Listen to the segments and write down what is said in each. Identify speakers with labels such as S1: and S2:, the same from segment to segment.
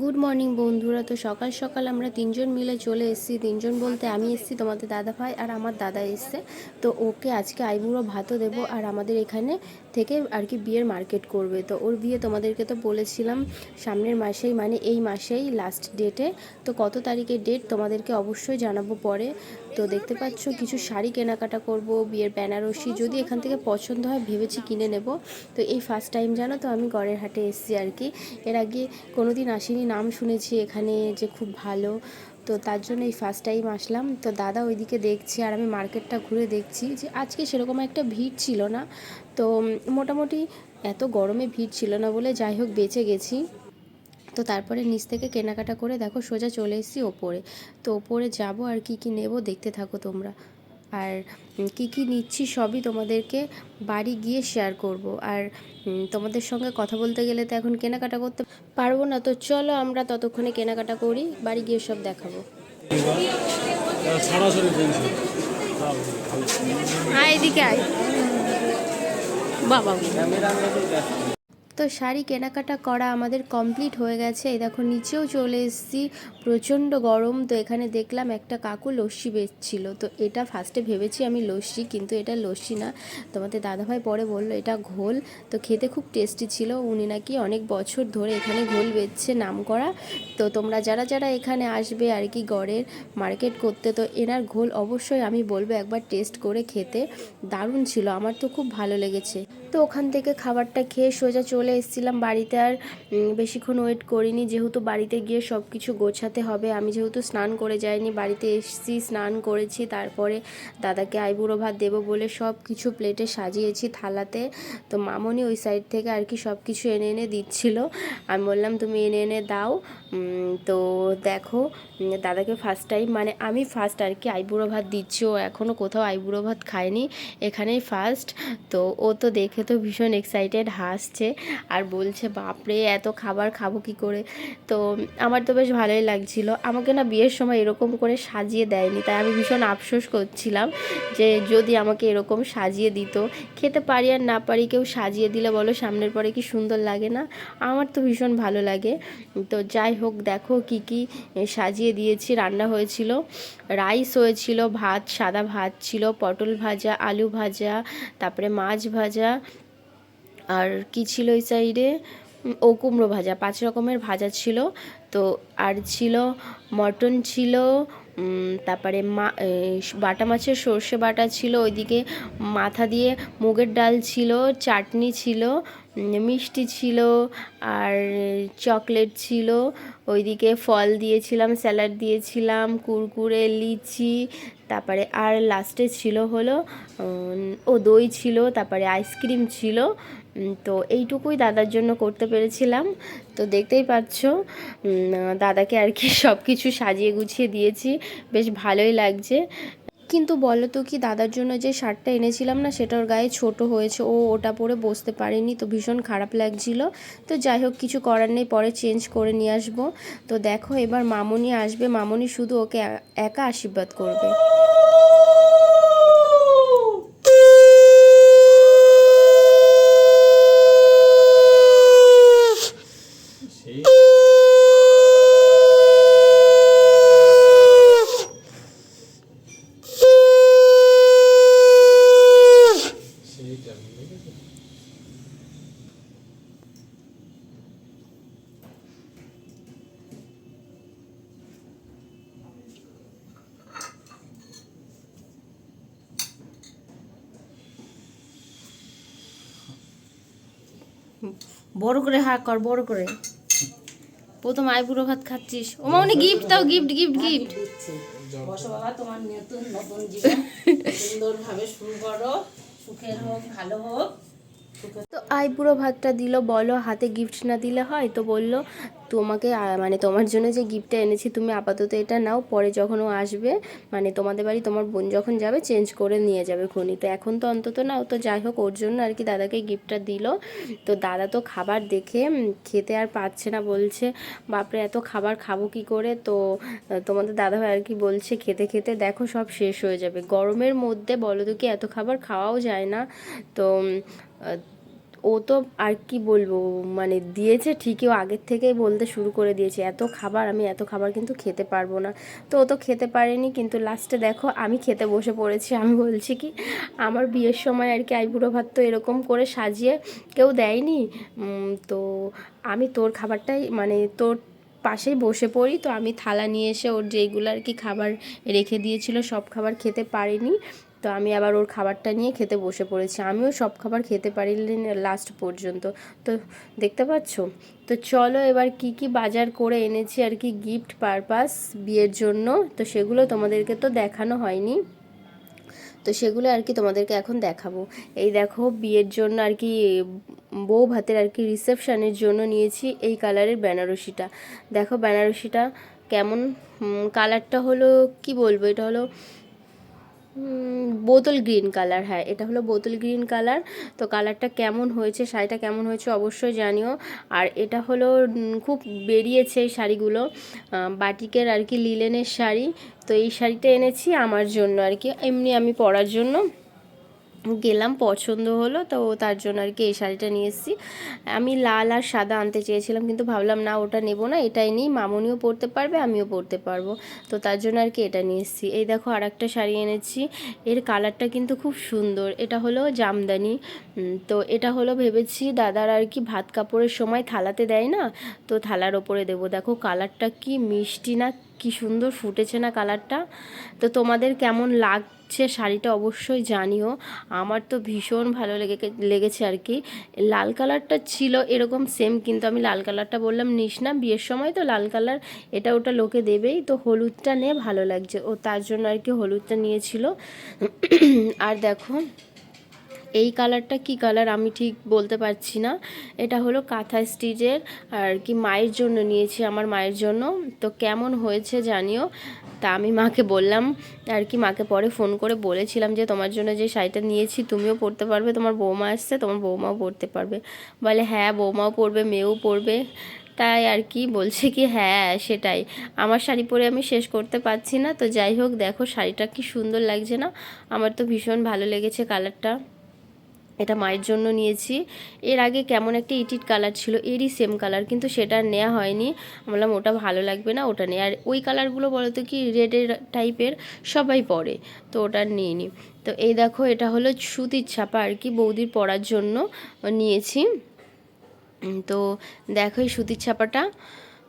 S1: Good morning বন্ধুরা। তো সকাল সকাল আমরা তিনজন মিলে চলে এসেছি। তিনজন বলতে আমি এসেছি, তোমাদের দাদা ভাই আর আমার দাদা এসছে। তো ওকে আজকে আইবুড়ো ভাতও দেবো আর আমাদের এখানে থেকে আর কি বিয়ের মার্কেট করবে। তো ওর বিয়ে তোমাদেরকে তো বলেছিলাম সামনের মাসেই মানে এই মাসেই লাস্ট ডেটে তো কত তারিখের ডেট তোমাদেরকে অবশ্যই জানাব পরে। তো দেখতে পাচ্ছ, কিছু শাড়ি কেনাকাটা করব, বিয়ের বেনারসি, যদি এখান থেকে পছন্দ হয় ভেবেছি কিনে নেব। তো এই ফার্স্ট টাইম জানো তো আমি গড়ের হাটে এসেছি আর কি। এর আগে কোনো দিন আসিনি, নাম শুনেছি এখানে যে খুব ভালো। তো তার জন্য এই ফার্স্ট টাইম আসলাম। তো দাদা ওইদিকে দেখছি আর আমি মার্কেটটা ঘুরে দেখছি যে আজকে সেরকম একটা ভিড় ছিল না। তো মোটামুটি এত গরমে ভিড় ছিল না বলে যাই হোক বেঁচে গেছি। তো তারপরে নিচ থেকে কেনাকাটা করে দেখো সোজা চলে এসেছি ওপরে। তো ওপরে যাব আর কি কি নেব দেখতে থাকো তোমরা। আর কি কি নিচ্ছি সবই তোমাদেরকে বাড়ি গিয়ে শেয়ার করব। আর তোমাদের সঙ্গে কথা বলতে গেলে তো এখন কেনাকাটা করতে পারব না। তো চলো আমরা ততক্ষণে কেনাকাটা করি বাড়ি গিয়ে সব দেখাবো।
S2: সরাসরি
S1: আয় এদিকে আয়। বাবা তো শাড়ি কেনাকাটা করা আমাদের কমপ্লিট হয়ে গেছে। এই দেখো নিচেও চলে এসেছি। প্রচণ্ড গরম, তো এখানে দেখলাম একটা কাকু লস্যি বেচছিল। তো এটা ফার্স্টে ভেবেছি আমি লস্যি, কিন্তু এটা লস্যি না। তোমাদের দাদাভাই পরে বলল, এটা ঘোল। তো খেতে খুব টেস্টি ছিল। উনি নাকি অনেক বছর ধরে এখানে ঘোল বেচছে নাম করা তো তোমরা যারা যারা এখানে আসবে আর কি গড়ের মার্কেট করতে, তো এনার ঘোল অবশ্যই আমি বলব একবার টেস্ট করে খেতে। দারুণ ছিল, আমার তো খুব ভালো লেগেছে। তো ওখান থেকে খাবারটা খেয়ে সোজা চলে এসেছিলাম বাড়িতে আর বেশিক্ষণ ওয়েট করিনি। যেহেতু বাড়িতে গিয়ে সব কিছু গোছাতে হবে। আমি যেহেতু স্নান করে যাইনি, বাড়িতে এসেছি, স্নান করেছি, তারপরে দাদাকে আইবুড়ো ভাত দেবো বলে সব কিছু প্লেটে সাজিয়েছি থালাতে। তো মামনি ওই সাইড থেকে আর কি সব কিছু এনে এনে দিচ্ছিল। আমি বললাম, তুমি এনে এনে দাও। তো দেখো দাদাকে ফার্স্ট টাইম মানে আমি ফার্স্ট আর কি আইবুড়ো ভাত দিচ্ছি। ও এখনও কোথাও আইবুড়ো ভাত খায়নি, এখানেই ফার্স্ট তো ও তো দেখে তো ভীষণ এক্সাইটেড হাসছে। আর বলছে, বাপরে, এত খাবার খাব কি করে? তো আমার তো বেশ ভালোই লাগছিল আমাকে না বিয়ের সময় এরকম করে সাজিয়ে দেয়নি, তাই আমি ভীষণ আফসোস করছিলাম যে যদি আমাকে এরকম সাজিয়ে দিত। খেতে পারি আর না পারি কেউ সাজিয়ে দিলে বলো সামনের পরে কি সুন্দর লাগে না? আমার তো ভীষণ ভালো লাগে। তো যাই হোক, দেখো কি কি সাজিয়ে দিয়েছি। রান্না হয়েছিল, রাইস হয়েছিল, ভাত, সাদা ভাত ছিল, পটল ভাজা, আলু ভাজা, তারপরে মাছ ভাজা, আর কি ছিল ওই সাইডে ও কুমড়ো ভাজা, পাঁচ রকমের ভাজা ছিল। তো আর ছিল মটন ছিল তারপরে মা বাটা মাছের সর্ষে বাটা ছিল, ওইদিকে মাথা দিয়ে মুগের ডাল ছিল, চাটনি ছিল মিষ্টি ছিল, আর চকলেট ছিল, ওইদিকে ফল দিয়েছিলাম, স্যালাড দিয়েছিলাম, কুরকুরে, লিচি, তারপরে আর লাস্টে ছিল হলো ও দই ছিল, তারপরে আইসক্রিম ছিল তো এইটুকুই দাদার জন্য করতে পেরেছিলাম। তো দেখতেই পাচ্ছ দাদাকে আর কি সব কিছু সাজিয়ে গুছিয়ে দিয়েছি। বেশ ভালোই লাগছে। কিন্তু বলো তো কি, দাদার জন্য যে শার্টটা এনেছিলাম না সেটার গায়ে ছোট হয়েছে। ও ওটা পরে বসতে পারেনি, তো ভীষণ খারাপ লাগছিল। তো যাই হোক, কিছু করার নেই, পরে চেঞ্জ করে নিয়ে আসব। তো দেখো, এবার মামনি আসবে। মামনি শুধু ওকে একা আশীর্বাদ করবে। বড় করে হা কর বড় করে। প্রথম আইবুড়ো ভাত খাচ্ছিস। ও মামনি গিফট দাও গিফট গিফট গিফট
S3: বসো বাবা তোমার নতুন নতুন জীবন। সুন্দরভাবে শুরু করো। সুখের হোক ভালো হোক।
S1: তো আইবুড়ো ভাতটা দিল, বলো হাতে গিফট না দিলে হয়? তো বলল, তোমাকে মানে তোমার জন্য যে গিফটটা এনেছি, তুমি আপাতত এটা নাও, পরে যখন ও আসবে মানে তোমাদের বাড়ি তোমার বোন যখন যাবে চেঞ্জ করে নিয়ে যাবে খুনি। তো এখন তো অন্তত নাও তো যাই হোক, ওর জন্য আর কি দাদাকে গিফটটা দিল। তো দাদা তো খাবার দেখে খেতে আর পাচ্ছে না, বলছে, বাপরে, এত খাবার খাব কি করে? তো তোমাদের দাদাভাই আর কি বলছে, খেতে খেতে দেখো সব শেষ হয়ে যাবে। গরমের মধ্যে বলো তো কি, এত খাবার খাওয়াও যায় না। তো ও তো আর কি বলব মানে দিয়েছে ঠিকই, ও আগের থেকেই বলতে শুরু করে দিয়েছে, এত খাবার, আমি এত খাবার কিন্তু খেতে পারব না। তো ও তো খেতে পারেনি, কিন্তু লাস্টে দেখো, আমি খেতে বসে পড়েছি, আমি বলছি কি, আমার বিয়ের সময় আর কি আইবুড়ো ভাত তো এরকম করে সাজিয়ে কেউ দেয়নি। তো আমি তোর খাবারটাই মানে তোর পাশেই বসে পড়ি, তো আমি থালা নিয়ে এসে ওর যেইগুলো আর কি খাবার রেখে দিয়েছিল, সব খাবার খেতে পারিনি। তো আমি আবার ওর খাবারটা নিয়ে খেতে বসে পড়েছি। আমিও সব খাবার খেতে পারিনি লাস্ট পর্যন্ত। তো দেখতে পাচ্ছ? তো চলো এবার কি কি বাজার করে এনেছি আর কি গিফট পারপাস বিয়ের জন্য। তো সেগুলো তোমাদেরকে তো দেখানো হয়নি। তো সেগুলো আর কি তোমাদেরকে এখন দেখাবো। এই দেখো বিয়ের জন্য আর কি বউ ভাতের আর কি রিসেপশানের জন্য নিয়েছি এই কালারের বেনারসিটা। দেখো বেনারসিটা কেমন কালারটা হলো কি বলব? এটা হলো বোতল গ্রিন কালার হ্যাঁ এটা হলো বোতল গ্রিন কালার। তো কালারটা কেমন হয়েছে, শাড়িটা কেমন হয়েছে অবশ্যই জানিও। আর এটা হলো খুব বেরিয়েছে এই শাড়িগুলো বাটিকের আর কি লিলেনের শাড়ি। তো এই শাড়িটা এনেছি আমার জন্য আর কি, এমনি আমি পরার জন্য। গেলাম, পছন্দ হলো, তো তার জন্য আর কি এই শাড়িটা নিয়ে এসেছি। আমি লাল আর সাদা আনতে চেয়েছিলাম, কিন্তু ভাবলাম না, ওটা নেব না, এটাই নিই, মামনিও পরতে পারবে, আমিও পরতে পারব। তো তার জন্য আর কি এটা নিয়ে এসেছি। এই দেখো আর একটা শাড়ি এনেছি, এর কালারটা কিন্তু খুব সুন্দর, এটা হলো জামদানি। তো এটা হলো ভেবেছি দাদার আর কি ভাত কাপড়ের সময় থালাতে দেয় না, তো থালার ওপরে দেবো। দেখো কালারটা কি মিষ্টি না, কি সুন্দর ফুটেছে না কালারটা। তো তোমাদের কেমন লাগছে শাড়িটা অবশ্যই জানিও। আমার তো ভীষণ ভালো লেগে লেগেছে আর কি। লাল কালারটা ছিল এরকম সেম কিন্তু আমি লাল কালারটা বললাম, নিস না, বিয়ের সময় তো লাল কালার, এটা ওটা লোকে দেবেই। তো হলুদটা নিয়ে ভালো লাগছে। ও তার জন্য আর কি হলুদটা নিয়েছিল। আর দেখো এই কালারটা কি কালার আমি ঠিক বলতে পারছি না। এটা হলো কাঁথা স্টিচের আর কি মায়ের জন্য নিয়েছি আমার মায়ের জন্য। তো কেমন হয়েছে জানিও? তা আমি মাকে বললাম আর কি মাকে পরে ফোন করে বলেছিলাম যে তোমার জন্য যে শাড়িটা নিয়েছি তুমিও পরতে পারবে, তোমার বৌমা আসছে, তোমার বৌমাও পরতে পারবে। বলে হ্যাঁ বৌমাও পরবে, মেয়েও পরবে। তাই আর কি বলছে কি হ্যাঁ সেটাই। আমার শাড়ি পরে আমি শেষ করতে পারছি না। তো যাই হোক, দেখো শাড়িটা কি সুন্দর লাগছে না। আমার তো ভীষণ ভালো লেগেছে কালারটা। এটা মায়ের জন্য নিয়েছি। এর আগে কেমন একটা ইটিট কালার ছিল, এরই সেম কালার কিন্তু সেটা নেওয়া হয়নি। বললাম, ওটা ভালো লাগবে না, ওটা নেই। আর ওই কালারগুলো বলো তো কি রেডের টাইপের সবাই পরে, তো ওটা নিইনি। তো এই দেখো, এটা হলো সুতির ছাপা আর কি, বৌদির পরার জন্য নিয়েছি। তো দেখো এই সুতির ছাপাটা।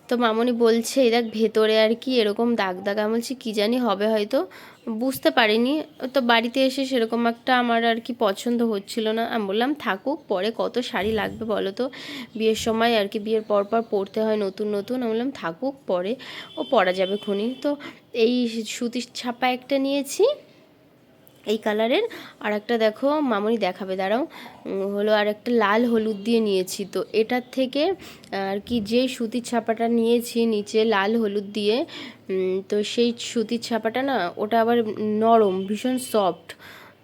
S1: তো মামনি বলছে, এই দেখ ভেতরে আর কি এরকম দাগ দাগ। আমি বলছি, কী জানি হবে হয়তো। বুঝতে পারিনি। তো বাড়িতে এসে সেরকম একটা আমার আর কি পছন্দ হচ্ছিল না। আমি বললাম, থাকুক, পরে কত শাড়ি লাগবে বলো তো। বিয়ের সময় আর কি, বিয়ের পর পর পরতে হয় নতুন নতুন। আমি বললাম, থাকুক, পরে। ও পরা যাবে খুনি। তো এই সুতির ছাপা একটা নিয়েছি। এই কালারের। আর একটা দেখো, মামনি দেখাবে, দাঁড়াও। হলো আর একটা লাল হলুদ দিয়ে নিয়েছি। তো এটার থেকে, আর কি, যে সুতির ছাপাটা নিয়েছি নিচে লাল হলুদ দিয়ে তো সেই সুতির ছাপাটা না, ওটা আবার নরম, ভীষণ সফট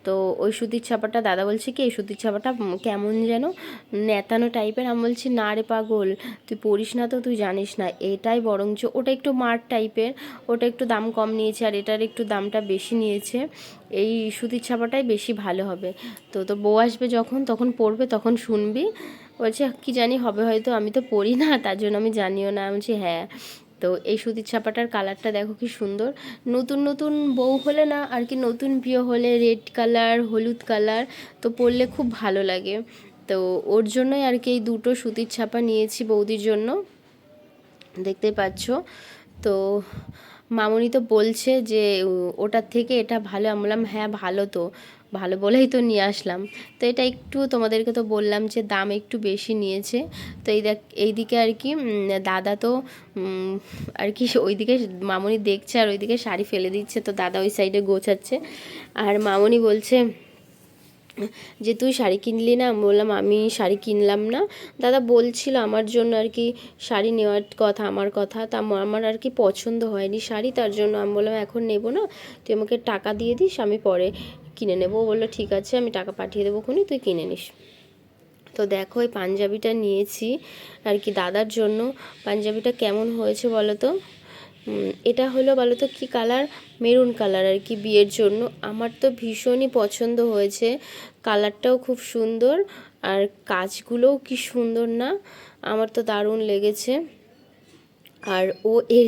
S1: তো ওই সুতির ছাপাটা, দাদা বলছে কি এই সুতির ছাপাটা কেমন যেন নেতানো টাইপের। আমি বলছি, না রে পাগল, তুই পড়িস না তো, তুই জানিস না। এটাই বরঞ্চ, ওটা একটু মার টাইপের, ওটা একটু দাম কম নিয়েছে আর এটার একটু দামটা বেশি নিয়েছে। এই সুতির ছাপাটাই বেশি ভালো হবে। তো তো বউ আসবে যখন, তখন পড়বে, তখন শুনবি। বলছে, কি জানি হবে হয়তো, আমি তো পড়ি না, তার জন্য আমি জানিও না। আমি বলছি হ্যাঁ। তো এই সুতির ছাপাটার কালারটা দেখো কি সুন্দর। নতুন নতুন বউ হলে না আর কি নতুন বিয়ে হলে রেড কালার, হলুদ কালার তো পরলে খুব ভালো লাগে। তো ওর জন্যই আর কি এই দুটো সুতির ছাপা নিয়েছি বৌদির জন্য। দেখতেই পাচ্ছ? তো মামনি তো বলছে যে ওটার থেকে এটা ভালো আমি বললাম হ্যাঁ ভালো তো। ভালো বলেই তো নিয়ে আসলাম। তো এটা একটু তোমাদেরকে তো বললাম যে দাম একটু বেশি নিয়েছে। তো এই দেখ এইদিকে আর কি দাদা তো আর কি ওইদিকে মামনি দেখছে আর ওইদিকে শাড়ি ফেলে দিচ্ছে। তো দাদা ওই সাইডে গোছাচ্ছে। আর মামনি বলছে যে, তুই শাড়ি কিনলি না? আমি বললাম, আমি শাড়ি কিনলাম না। দাদা বলছিল আমার জন্য আর কি শাড়ি নেওয়ার কথা, আমার কথা। তা আমার- আর কি পছন্দ হয়নি শাড়ি, তার জন্য আমি বললাম, এখন নেব না। তুই আমাকে টাকা দিয়ে দিস, আমি পরে কিনে নেব। বলল, ঠিক আছে, আমি টাকা পাঠিয়ে দেবো খুনি, তুই কিনে নিস। তো দেখো, এই পাঞ্জাবিটা নিয়েছি আর কি দাদার জন্য। পাঞ্জাবিটা কেমন হয়েছে বলো তো? এটা হলো বলো তো কী কালার? মেরুন কালার আর কি বিয়ের জন্য। আমার তো ভীষণই পছন্দ হয়েছে। কালারটাও খুব সুন্দর আর কাজগুলোও কি সুন্দর না? আমার তো দারুণ লেগেছে। আর ও এর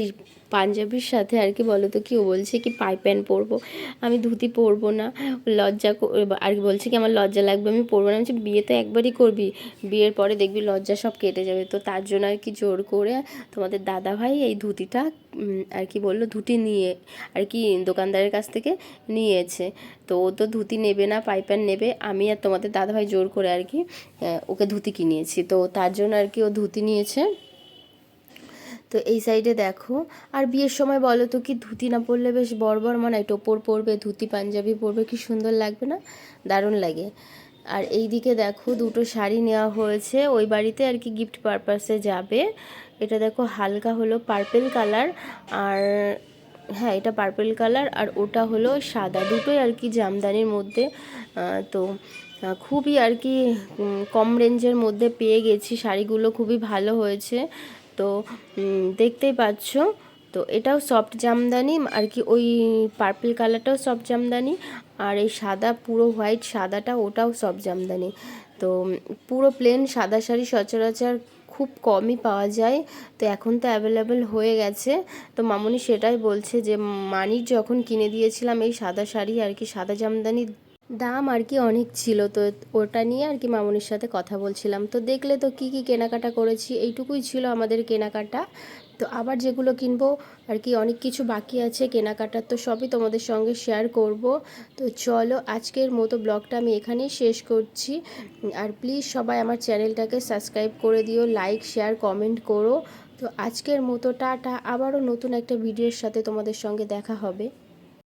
S1: পাঞ্জাবির সাথে আর কি বলো তো কি ও বলছে কি পাই প্যান্ট পরবো। আমি ধুতি পরবো না। লজ্জা আর কি বলছে কি আমার লজ্জা লাগবে আমি পরবো না। বলছি, বিয়ে তো একবারই করবি। বিয়ের পরে দেখবি লজ্জা সব কেটে যাবে। তো তার জন্য আর কি জোর করে তোমাদের দাদা ভাই এই ধুতিটা আর কি বলল ধুতি নিয়ে আর কি দোকানদারের কাছ থেকে নিয়েছে। তো ও তো ধুতি নেবে না পাই প্যান্ট নেবে। আমি আর তোমাদের দাদা ভাই জোর করে আর কি ওকে ধুতি কিনিয়েছি তো তার জন্য আর কি ও ধুতি নিয়েছে। তো এই সাইডে দেখো। আর বিয়ের সময় বলো তো কি ধুতি না পরলে বেশ বড় মানে টোপর পরবে, ধুতি, পাঞ্জাবি পরবে, কি সুন্দর লাগবে না? দারুণ লাগে। আর এই দিকে দেখো দুটো শাড়ি নেওয়া হয়েছে। ওই বাড়িতে আর কি গিফট পারপাসে যাবে। এটা দেখো হালকা হলো পার্পেল কালার আর হ্যাঁ এটা পার্পেল কালার আর ওটা হলো সাদা। দুটোই আর কি জামদানির মধ্যে। তো খুবই আর কি কম রেঞ্জের মধ্যে পেয়ে গেছি। শাড়িগুলো খুবই ভালো হয়েছে। তো দেখতেই পাচ্ছ। তো এটাও সফট জামদানি, আর কি ওই পার্পল কালারটাও সফট জামদানি, আর এই সাদা পুরো হোয়াইট সাদাটা ওটাও সফট জামদানি। তো পুরো প্লেন সাদা শাড়ি সচরাচর খুব কমই পাওয়া যায়। তো এখন তো অ্যাভেলেবেল হয়ে গেছে। তো মামুনি সেটাই বলছে যে মানির যখন কিনে দিয়েছিলাম এই সাদা শাড়ি, আর কি সাদা জামদানি দাম আর কি অনেক ছিল, তো ওটা নিয়ে আর কি মামুনির সাথে কথা বলছিলাম। তো দেখলে তো কি কি কেনাকাটা করেছি, এইটুকুই ছিল আমাদের কেনাকাটা। তো আবার যেগুলো কিনবো আর কি অনেক কিছু বাকি আছে কেনাকাটার তো সবই তোমাদের সঙ্গে শেয়ার করব। তো চলো আজকের মতো ব্লগটা আমি এখানেই শেষ করছি। আর প্লিজ সবাই আমার চ্যানেলটাকে সাবস্ক্রাইব করে দিও লাইক শেয়ার কমেন্ট করো। তো আজকের মতো টাটা, আবারও নতুন একটা ভিডিওর সাথে তোমাদের সঙ্গে দেখা হবে।